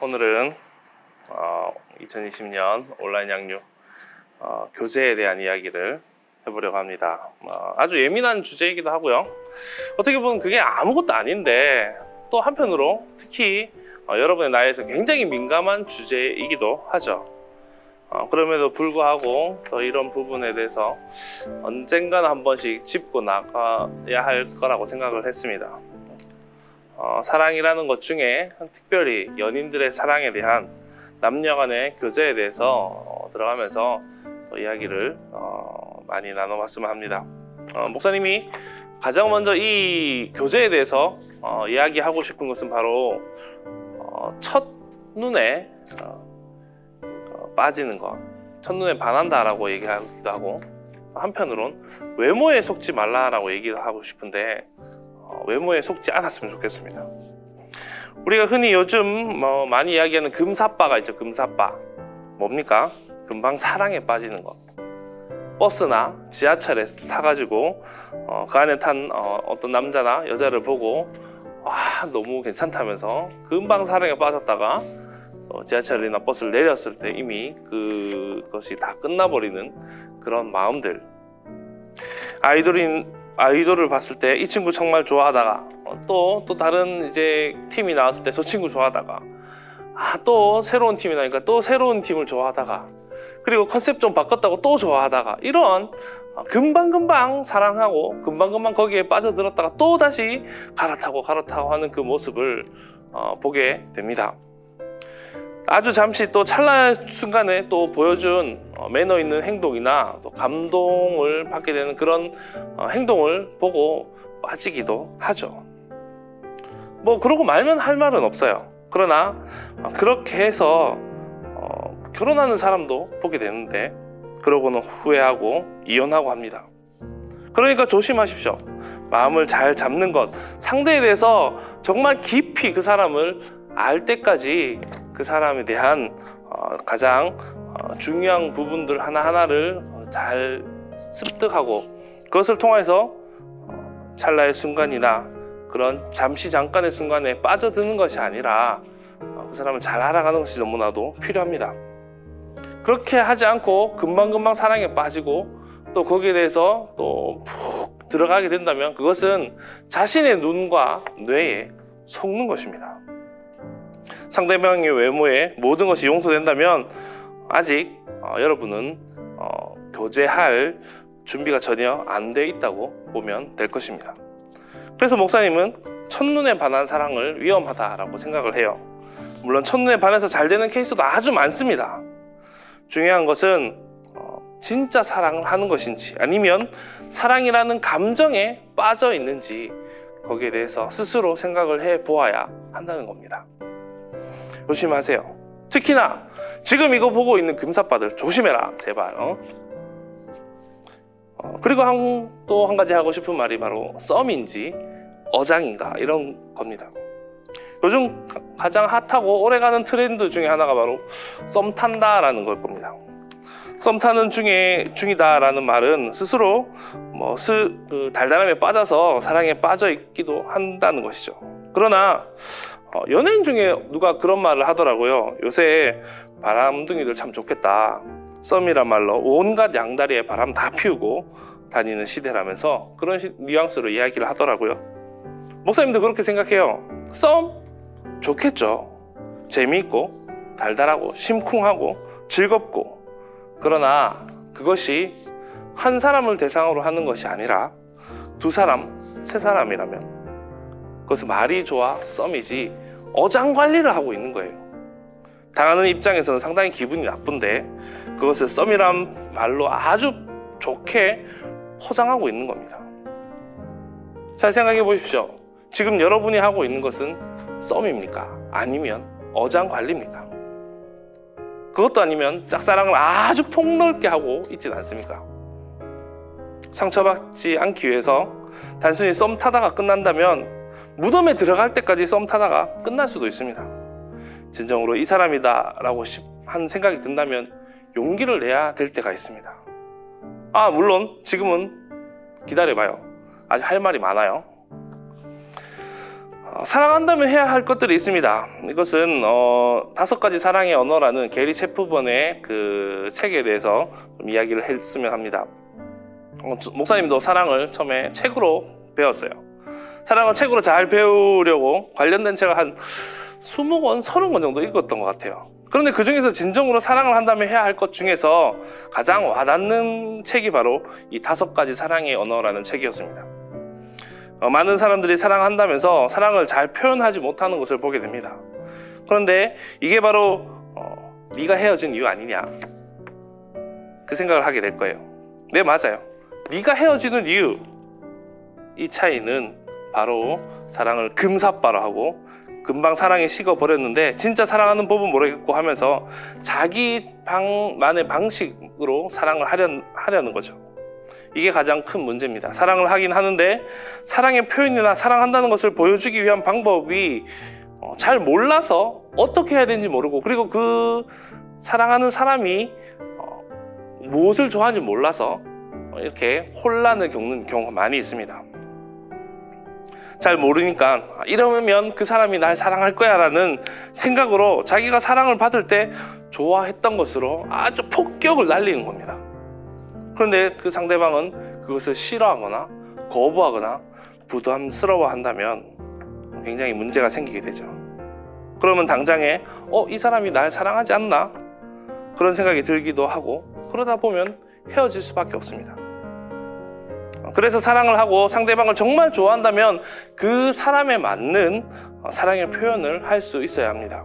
오늘은 어, 2020년 온라인 양육 어, 교재에 대한 이야기를 해보려고 합니다. 어, 아주 예민한 주제이기도 하고요. 어떻게 보면 그게 아무것도 아닌데 또 한편으로 특히 어, 여러분의 나이에서 굉장히 민감한 주제이기도 하죠. 어, 그럼에도 불구하고 또 이런 부분에 대해서 언젠가는 한 번씩 짚고 나가야 할 거라고 생각을 했습니다. 어, 사랑이라는 것 중에 특별히 연인들의 사랑에 대한 남녀 간의 교제에 대해서 어, 들어가면서 또 이야기를 어, 많이 나눠봤으면 합니다. 어, 목사님이 가장 먼저 이 교제에 대해서 어, 이야기하고 싶은 것은 바로 어, 첫 눈에 어, 어, 빠지는 것, 첫 눈에 반한다라고 얘기하기도 하고 한편으론 외모에 속지 말라라고 얘기를 하고 싶은데 어, 외모에 속지 않았으면 좋겠습니다. 우리가 흔히 요즘 뭐 많이 이야기하는 금사빠가 있죠. 금사빠. 뭡니까? 금방 사랑에 빠지는 것. 버스나 지하철에 타가지고 어, 그 안에 탄 어, 떤 남자나 여자를 보고 와 너무 괜찮다면서 금방 사랑에 빠졌다가 어, 지하철이나 버스를 내렸을 때 이미 그것이 다 끝나버리는 그런 마음들. 아이돌인 아이돌을 봤을 때 이 친구 정말 좋아하다가 또또 다른 이제 팀이 나왔을 때 저 친구 좋아하다가 아 또 새로운 팀이 나니까 또 새로운 팀을 좋아하다가 그리고 컨셉 좀 바꿨다고 또 좋아하다가 이런 어, 금방금방 사랑하고 금방금방 거기에 빠져들었다가 또 다시 갈아타고 갈아타고 하는 그 모습을 어, 보게 됩니다. 아주 잠시 또 찰나의 순간에 또 보여준 어, 매너 있는 행동이나 또 감동을 받게 되는 그런 어, 행동을 보고 빠지기도 하죠. 뭐 그러고 말면 할 말은 없어요. 그러나 어, 그렇게 해서 어, 결혼하는 사람도 보게 되는데 그러고는 후회하고 이혼하고 합니다. 그러니까 조심하십시오. 마음을 잘 잡는 것, 상대에 대해서 정말 깊이 그 사람을 알 때까지 그 사람에 대한 어, 가장 어, 중요한 부분들 하나하나를 어, 잘 습득하고 그것을 통해서 어, 찰나의 순간이나 그런 잠시 잠깐의 순간에 빠져드는 것이 아니라 어, 그 사람을 잘 알아가는 것이 너무나도 필요합니다. 그렇게 하지 않고 금방금방 사랑에 빠지고 또 거기에 대해서 또 푹 들어가게 된다면 그것은 자신의 눈과 뇌에 속는 것입니다. 상대방의 외모에 모든 것이 용서된다면 아직 어, 여러분은 어, 교제할 준비가 전혀 안 돼 있다고 보면 될 것입니다. 그래서 목사님은 첫눈에 반한 사랑을 위험하다라고 생각을 해요. 물론 첫눈에 반해서 잘 되는 케이스도 아주 많습니다. 중요한 것은 어, 진짜 사랑을 하는 것인지 아니면 사랑이라는 감정에 빠져 있는지 거기에 대해서 스스로 생각을 해 보아야 한다는 겁니다. 조심하세요. 특히나 지금 이거 보고 있는 금사빠들 조심해라 제발. 어? 어, 그리고 또한 가지 하고 싶은 말이 바로 썸인지 어장인가 이런 겁니다. 요즘 가- 가장 핫하고 오래가는 트렌드 중에 하나가 바로 썸 탄다 라는 걸 겁니다. 썸 타는 중에 중이다 라는 말은 스스로 뭐 스, 그 달달함에 빠져서 사랑에 빠져 있기도 한다는 것이죠. 그러나 어, 연예인 중에 누가 그런 말을 하더라고요. 요새 바람둥이들 참 좋겠다. 썸이란 말로 온갖 양다리에 바람 다 피우고 다니는 시대라면서 그런 시- 뉘앙스로 이야기를 하더라고요. 목사님도 그렇게 생각해요. 썸 좋겠죠. 재미있고 달달하고 심쿵하고 즐겁고 그러나 그것이 한 사람을 대상으로 하는 것이 아니라 두 사람, 세 사람이라면 그것은 말이 좋아 썸이지 어장 관리를 하고 있는 거예요. 당하는 입장에서는 상당히 기분이 나쁜데 그것을 썸이란 말로 아주 좋게 포장하고 있는 겁니다. 잘 생각해 보십시오. 지금 여러분이 하고 있는 것은 썸입니까? 아니면 어장 관리입니까? 그것도 아니면 짝사랑을 아주 폭넓게 하고 있진 않습니까? 상처받지 않기 위해서 단순히 썸 타다가 끝난다면 무덤에 들어갈 때까지 썸 타다가 끝날 수도 있습니다. 진정으로 이 사람이다 라고 시- 한 생각이 든다면 용기를 내야 될 때가 있습니다. 아, 물론 지금은 기다려봐요. 아직 할 말이 많아요. 어, 사랑한다면 해야 할 것들이 있습니다. 이것은 어, 다섯 가지 사랑의 언어라는 게리 체프번의 그 책에 대해서 좀 이야기를 했으면 합니다. 어, 저- 목사님도 사랑을 처음에 책으로 배웠어요. 사랑을 책으로 잘 배우려고 관련된 책을 한 20권, 30권 정도 읽었던 것 같아요. 그런데 그 중에서 진정으로 사랑을 한다면 해야 할 것 중에서 가장 와닿는 책이 바로 이 다섯 가지 사랑의 언어라는 책이었습니다. 어, 많은 사람들이 사랑한다면서 사랑을 잘 표현하지 못하는 것을 보게 됩니다. 그런데 이게 바로 어, 네가 헤어진 이유 아니냐 그 생각을 하게 될 거예요. 네 맞아요. 네가 헤어지는 이유 이 차이는 바로 사랑을 금사빠로 하고 금방 사랑이 식어버렸는데 진짜 사랑하는 법은 모르겠고 하면서 자기 방만의 방식으로 사랑을 하려, 하려는 거죠. 이게 가장 큰 문제입니다. 사랑을 하긴 하는데 사랑의 표현이나 사랑한다는 것을 보여주기 위한 방법이 어, 잘 몰라서 어떻게 해야 되는지 모르고 그리고 그 사랑하는 사람이 어, 무엇을 좋아하는지 몰라서 어, 이렇게 혼란을 겪는 경우가 많이 있습니다. 잘 모르니까 아, 이러면 그 사람이 날 사랑할 거야 라는 생각으로 자기가 사랑을 받을 때 좋아했던 것으로 아주 폭격을 날리는 겁니다. 그런데 그 상대방은 그것을 싫어하거나 거부하거나 부담스러워 한다면 굉장히 문제가 생기게 되죠. 그러면 당장에 어, 이 사람이 날 사랑하지 않나? 그런 생각이 들기도 하고 그러다 보면 헤어질 수밖에 없습니다. 그래서 사랑을 하고 상대방을 정말 좋아한다면 그 사람에 맞는 어, 사랑의 표현을 할 수 있어야 합니다.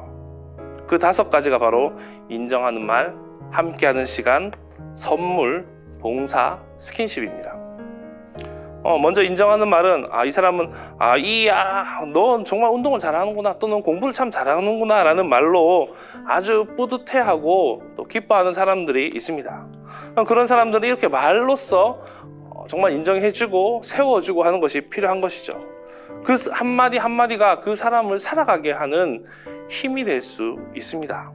그 다섯 가지가 바로 인정하는 말, 함께하는 시간, 선물, 봉사, 스킨십입니다. 어, 먼저 인정하는 말은 아, 이 사람은 아, 이야, 넌 정말 운동을 잘하는구나, 또는 공부를 참 잘하는구나 라는 말로 아주 뿌듯해하고 또 기뻐하는 사람들이 있습니다. 어, 그런 사람들이 이렇게 말로써 어, 정말 인정해주고 세워주고 하는 것이 필요한 것이죠. 그 한마디 한마디가 그 사람을 살아가게 하는 힘이 될 수 있습니다.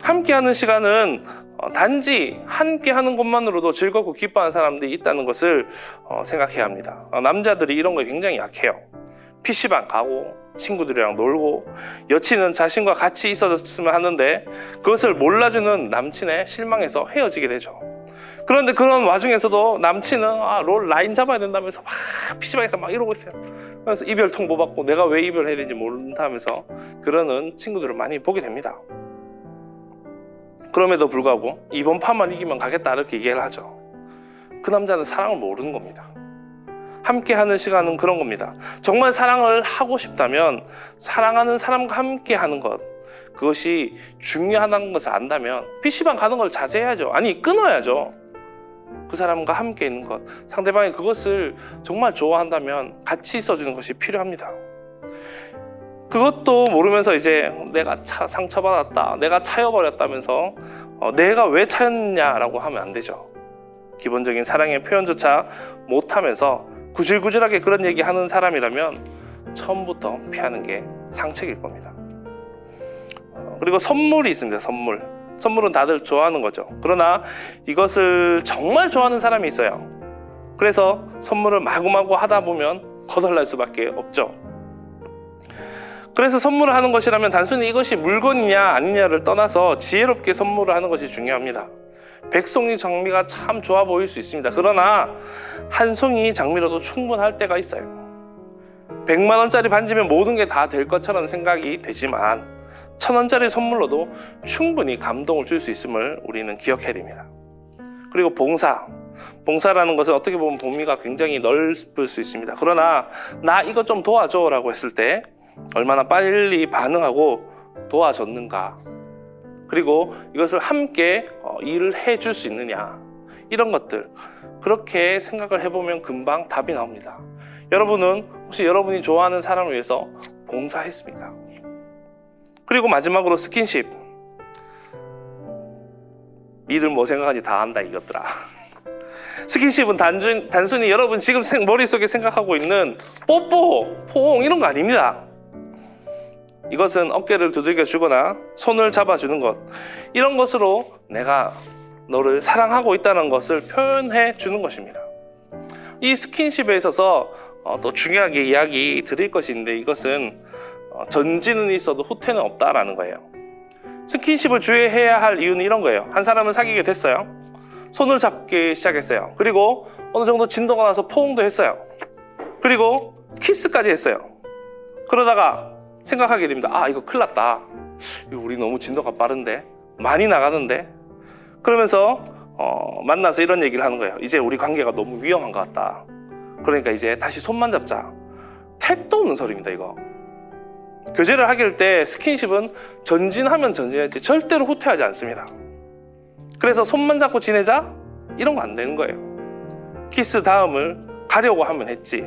함께하는 시간은 어, 단지 함께 하는 것만으로도 즐겁고 기뻐하는 사람들이 있다는 것을 어, 생각해야 합니다. 어, 남자들이 이런 거에 굉장히 약해요. PC방 가고 친구들이랑 놀고 여친은 자신과 같이 있어줬으면 하는데 그것을 몰라주는 남친에 실망해서 헤어지게 되죠. 그런데 그런 와중에서도 남친은 아, 롤 라인 잡아야 된다면서 막 PC방에서 막 이러고 있어요. 그래서 이별 통보 받고 내가 왜 이별해야 되는지 모른다면서 그러는 친구들을 많이 보게 됩니다. 그럼에도 불구하고 이번 판만 이기면 가겠다 이렇게 얘기를 하죠. 그 남자는 사랑을 모르는 겁니다. 함께 하는 시간은 그런 겁니다. 정말 사랑을 하고 싶다면 사랑하는 사람과 함께 하는 것 그것이 중요하다는 것을 안다면 PC방 가는 걸 자제해야죠. 아니 끊어야죠. 그 사람과 함께 있는 것 상대방이 그것을 정말 좋아한다면 같이 있어주는 것이 필요합니다. 그것도 모르면서 이제 내가 차, 상처받았다, 내가 차여버렸다면서 어, 내가 왜 차였냐라고 하면 안 되죠. 기본적인 사랑의 표현조차 못하면서 구질구질하게 그런 얘기 하는 사람이라면 처음부터 피하는 게 상책일 겁니다. 어, 그리고 선물이 있습니다. 선물. 선물은 다들 좋아하는 거죠. 그러나 이것을 정말 좋아하는 사람이 있어요. 그래서 선물을 마구마구 하다 보면 거덜날 수밖에 없죠. 그래서 선물을 하는 것이라면 단순히 이것이 물건이냐 아니냐를 떠나서 지혜롭게 선물을 하는 것이 중요합니다. 백송이 장미가 참 좋아 보일 수 있습니다. 그러나 한 송이 장미로도 충분할 때가 있어요. 100만 원짜리 반지면 모든 게 다 될 것처럼 생각이 되지만 천 원짜리 선물로도 충분히 감동을 줄 수 있음을 우리는 기억해야 됩니다. 그리고 봉사. 봉사라는 것은 어떻게 보면 범위가 굉장히 넓을 수 있습니다. 그러나 나 이것 좀 도와줘 라고 했을 때 얼마나 빨리 반응하고 도와줬는가. 그리고 이것을 함께 어, 일을 해줄 수 있느냐. 이런 것들. 그렇게 생각을 해보면 금방 답이 나옵니다. 여러분은 혹시 여러분이 좋아하는 사람을 위해서 봉사했습니까? 그리고 마지막으로 스킨십. 니들 뭐 생각하는지 다 안다 이것들아. 스킨십은 단순, 단순히 여러분 지금 생- 머릿속에 생각하고 있는 뽀뽀, 포옹 이런 거 아닙니다. 이것은 어깨를 두들겨 주거나 손을 잡아주는 것. 이런 것으로 내가 너를 사랑하고 있다는 것을 표현해 주는 것입니다. 이 스킨십에 있어서 어, 또 중요하게 이야기 드릴 있는데 이것은 어, 전진은 있어도 후퇴는 없다라는 거예요. 스킨십을 주의해야 할 이유는 이런 거예요. 한 사람은 사귀게 됐어요. 손을 잡기 시작했어요. 그리고 어느 정도 진도가 나서 포옹도 했어요. 그리고 키스까지 했어요. 그러다가 생각하게 됩니다. 아, 이거 큰일 났다. 우리 너무 진도가 빠른데? 많이 나가는데? 그러면서 어, 만나서 이런 얘기를 하는 거예요. 이제 우리 관계가 너무 위험한 것 같다. 그러니까 이제 다시 손만 잡자. 택도 없는 소리입니다, 이거. 교제를 될때 스킨십은 전진하면 전진했지 절대로 후퇴하지 않습니다. 그래서 손만 잡고 지내자? 이런 거 안 되는 거예요. 키스 다음을 가려고 하면 했지.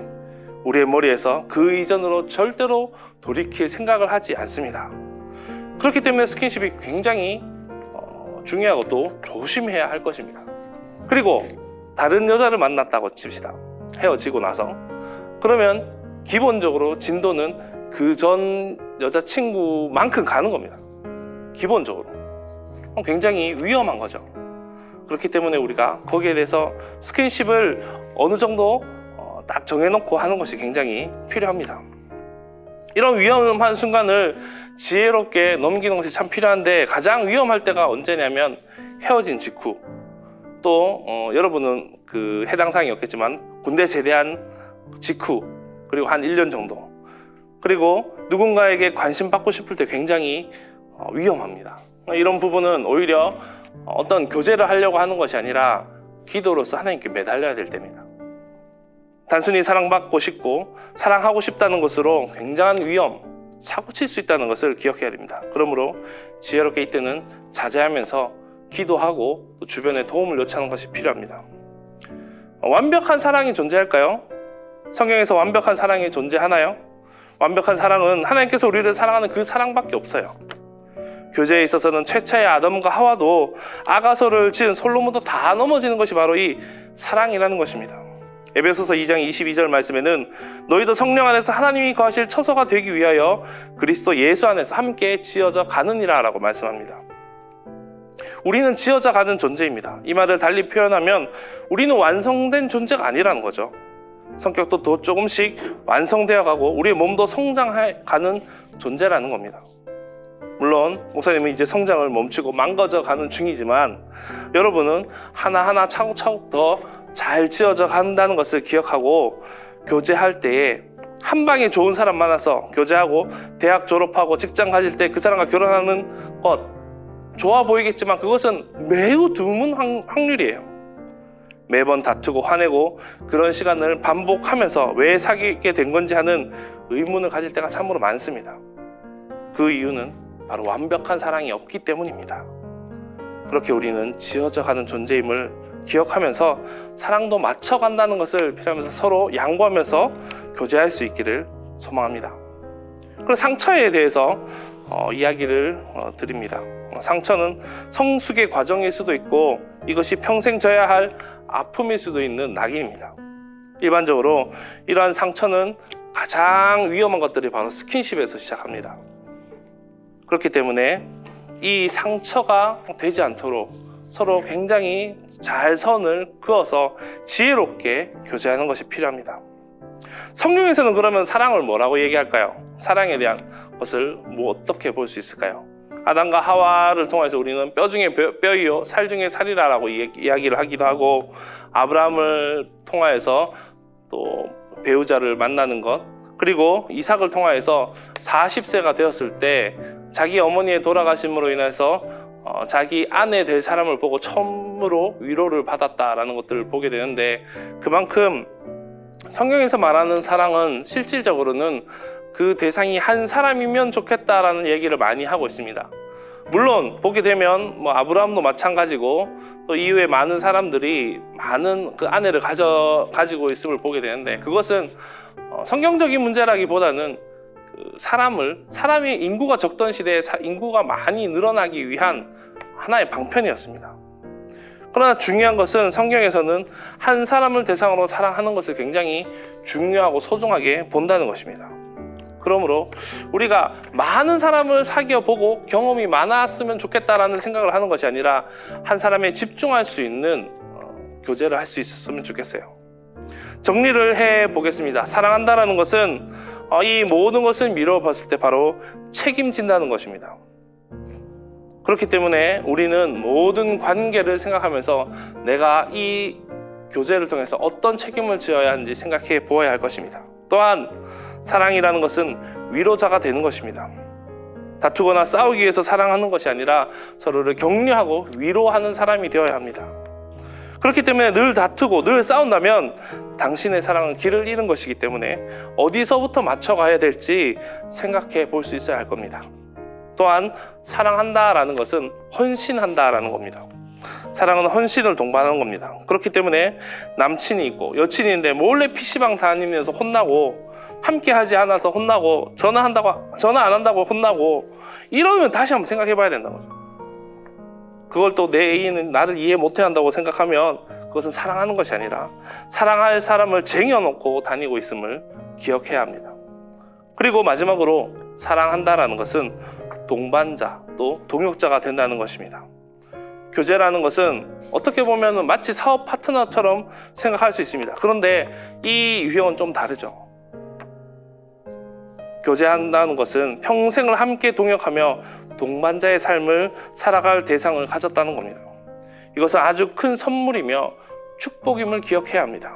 우리의 머리에서 그 이전으로 절대로 돌이킬 생각을 하지 않습니다. 그렇기 때문에 스킨십이 굉장히 어, 중요하고 또 조심해야 할 것입니다. 그리고 다른 여자를 만났다고 칩시다. 헤어지고 나서. 그러면 기본적으로 진도는 그 전 여자친구만큼 가는 겁니다. 기본적으로. 굉장히 위험한 거죠. 그렇기 때문에 우리가 거기에 대해서 스킨십을 어느 정도 어, 딱 정해놓고 하는 것이 굉장히 필요합니다. 이런 위험한 순간을 지혜롭게 넘기는 것이 참 필요한데 가장 위험할 때가 언제냐면 헤어진 직후 또 어, 여러분은 그 해당 사항이 없겠지만 군대 제대한 직후 그리고 한 1년 정도 그리고 누군가에게 관심 받고 싶을 때 굉장히 어, 위험합니다. 이런 부분은 오히려 어떤 교제를 하려고 하는 것이 아니라 기도로서 하나님께 매달려야 될 때입니다. 단순히 사랑받고 싶고 사랑하고 싶다는 것으로 굉장한 위험, 사고 칠 수 있다는 것을 기억해야 됩니다. 그러므로 지혜롭게 이때는 자제하면서 기도하고 또 주변에 도움을 요청하는 것이 필요합니다. 완벽한 사랑이 존재할까요? 성경에서 완벽한 사랑이 존재하나요? 완벽한 사랑은 하나님께서 우리를 사랑하는 그 사랑밖에 없어요. 교제에 있어서는 최초의 아담과 하와도 아가서를 지은 솔로몬도 다 넘어지는 것이 바로 이 사랑이라는 것입니다. 에베소서 2장 22절 말씀에는 너희도 성령 안에서 하나님이 거하실 처소가 되기 위하여 그리스도 예수 안에서 함께 지어져 가느니라 라고 말씀합니다. 우리는 지어져 가는 존재입니다. 이 말을 달리 표현하면 우리는 완성된 존재가 아니라는 거죠. 성격도 더 조금씩 완성되어 가고 우리의 몸도 성장해 가는 존재라는 겁니다. 물론 목사님은 이제 성장을 멈추고 망가져 가는 중이지만 여러분은 하나하나 차곡차곡 더 잘 지어져 간다는 것을 기억하고 교제할 때에 한 방에 좋은 사람 만나서 교제하고 대학 졸업하고 직장 가질 때 그 사람과 결혼하는 것 좋아 보이겠지만 그것은 매우 드문 확- 확률이에요. 매번 다투고 화내고 그런 시간을 반복하면서 왜 사귀게 된 건지 하는 의문을 가질 때가 참으로 많습니다. 그 이유는 바로 완벽한 사랑이 없기 때문입니다. 그렇게 우리는 지어져 가는 존재임을 기억하면서 사랑도 맞춰간다는 것을 필요하면서 서로 양보하면서 교제할 수 있기를 소망합니다. 그리고 상처에 대해서 어, 이야기를 어, 드립니다. 상처는 성숙의 과정일 수도 있고 이것이 평생 져야 할 아픔일 수도 있는 낙인입니다. 일반적으로 이러한 상처는 가장 위험한 것들이 바로 스킨십에서 시작합니다. 그렇기 때문에 이 상처가 되지 않도록 서로 굉장히 잘 선을 그어서 지혜롭게 교제하는 것이 필요합니다. 성경에서는 그러면 사랑을 뭐라고 얘기할까요? 사랑에 대한 것을 뭐 어떻게 볼 수 있을까요? 아담과 하와를 통해서 우리는 뼈 중에 뼈, 뼈이요 살 중에 살이라라고 이- 이야기를 하기도 하고 아브라함을 통하여서 또 배우자를 만나는 것 그리고 이삭을 통하여서 40세가 되었을 때 자기 어머니의 돌아가심으로 인해서 어, 자기 아내 될 사람을 보고 처음으로 위로를 받았다라는 것들을 보게 되는데 그만큼 성경에서 말하는 사랑은 실질적으로는 그 대상이 한 사람이면 좋겠다라는 얘기를 많이 하고 있습니다. 물론 보게 되면 뭐 아브라함도 마찬가지고 또 이후에 많은 사람들이 많은 그 아내를 가져 가지고 있음을 보게 되는데 그것은 어, 성경적인 문제라기보다는 그 사람을 사람이 인구가 적던 시대에 사- 인구가 많이 늘어나기 위한 하나의 방편이었습니다. 그러나 중요한 것은 성경에서는 한 사람을 대상으로 사랑하는 것을 굉장히 중요하고 소중하게 본다는 것입니다. 그러므로 우리가 많은 사람을 사귀어 보고 경험이 많았으면 좋겠다라는 생각을 하는 것이 아니라 한 사람에 집중할 수 있는 어, 교제를 할 수 있었으면 좋겠어요. 정리를 해 보겠습니다. 사랑한다라는 것은 어, 이 모든 것을 미뤄봤을 때 바로 책임진다는 것입니다. 그렇기 때문에 우리는 모든 관계를 생각하면서 내가 이 교제를 통해서 어떤 책임을 지어야 하는지 생각해 보아야 할 것입니다. 또한 사랑이라는 것은 위로자가 되는 것입니다. 다투거나 싸우기 위해서 사랑하는 것이 아니라 서로를 격려하고 위로하는 사람이 되어야 합니다. 그렇기 때문에 늘 다투고 늘 싸운다면 당신의 사랑은 길을 잃은 것이기 때문에 어디서부터 맞춰가야 될지 생각해 볼 수 있어야 할 겁니다. 또한 사랑한다라는 것은 헌신한다라는 겁니다. 사랑은 헌신을 동반하는 겁니다. 그렇기 때문에 남친이 있고 여친이 있는데 몰래 PC방 다니면서 혼나고 함께 하지 않아서 혼나고 전화한다고 전화 안 한다고 혼나고 이러면 다시 한번 생각해 봐야 된다는 거죠. 그걸 또 내 애인은 나를 이해 못해 한다고 생각하면 그것은 사랑하는 것이 아니라 사랑할 사람을 쟁여놓고 다니고 있음을 기억해야 합니다. 그리고 마지막으로 사랑한다라는 것은 동반자 또 동역자가 된다는 것입니다. 교제라는 것은 어떻게 보면 마치 사업 파트너처럼 생각할 수 있습니다. 그런데 이 유형은 좀 다르죠. 교제한다는 것은 평생을 함께 동역하며 동반자의 삶을 살아갈 대상을 가졌다는 겁니다. 이것은 아주 큰 선물이며 축복임을 기억해야 합니다.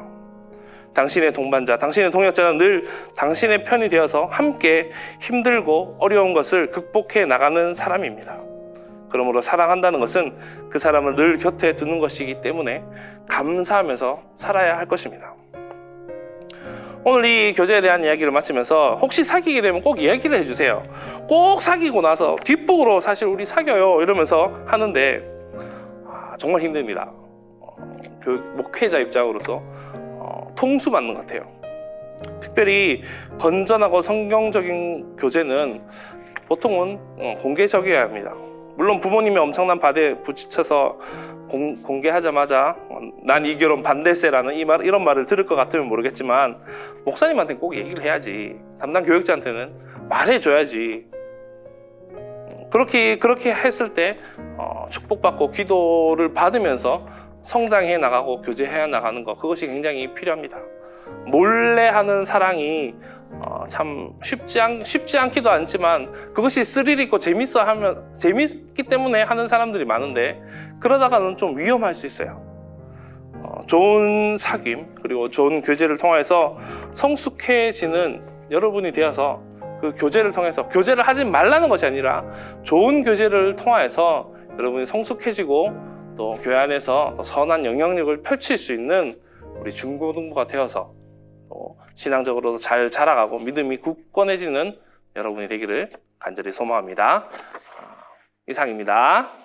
당신의 동반자, 당신의 동역자는 늘 당신의 편이 되어서 함께 힘들고 어려운 것을 극복해 나가는 사람입니다. 그러므로 사랑한다는 것은 그 사람을 늘 곁에 두는 것이기 때문에 감사하면서 살아야 할 것입니다. 오늘 이 교제에 대한 이야기를 마치면서 혹시 사귀게 되면 꼭 이야기를 해주세요. 꼭 사귀고 나서 뒷북으로 사실 우리 사겨요 이러면서 하는데 아, 정말 힘듭니다. 어, 목회자 입장으로서 어, 통수 맞는 것 같아요. 특별히 건전하고 성경적인 교제는 보통은 어, 공개적이어야 합니다. 물론 부모님이 엄청난 바다에 부딪혀서 공, 공개하자마자 어, 난이 결혼 반대세라는 이 말, 이런 말을 들을 것 같으면 모르겠지만 목사님한테는 꼭 얘기를 해야지 담당 교육자한테는 말해줘야지 그렇게 그렇게 했을 때 어, 축복받고 기도를 받으면서 성장해 나가고 교제해 나가는 것 그것이 굉장히 필요합니다. 몰래 하는 사랑이 어, 참 쉽지 않 쉽지 않기도 않지만 그것이 스릴 있고 재밌어 하면 재밌기 때문에 하는 사람들이 많은데 그러다가는 좀 위험할 수 있어요. 어, 좋은 사귐 그리고 좋은 교제를 통해서 성숙해지는 여러분이 되어서 그 교제를 통해서 교제를 하지 말라는 것이 아니라 좋은 교제를 통해서 여러분이 성숙해지고 또 교회 안에서 또 선한 영향력을 펼칠 수 있는 우리 중고등부가 되어서 또 신앙적으로도 잘 자라가고 믿음이 굳건해지는 여러분이 되기를 간절히 소망합니다. 아, 이상입니다.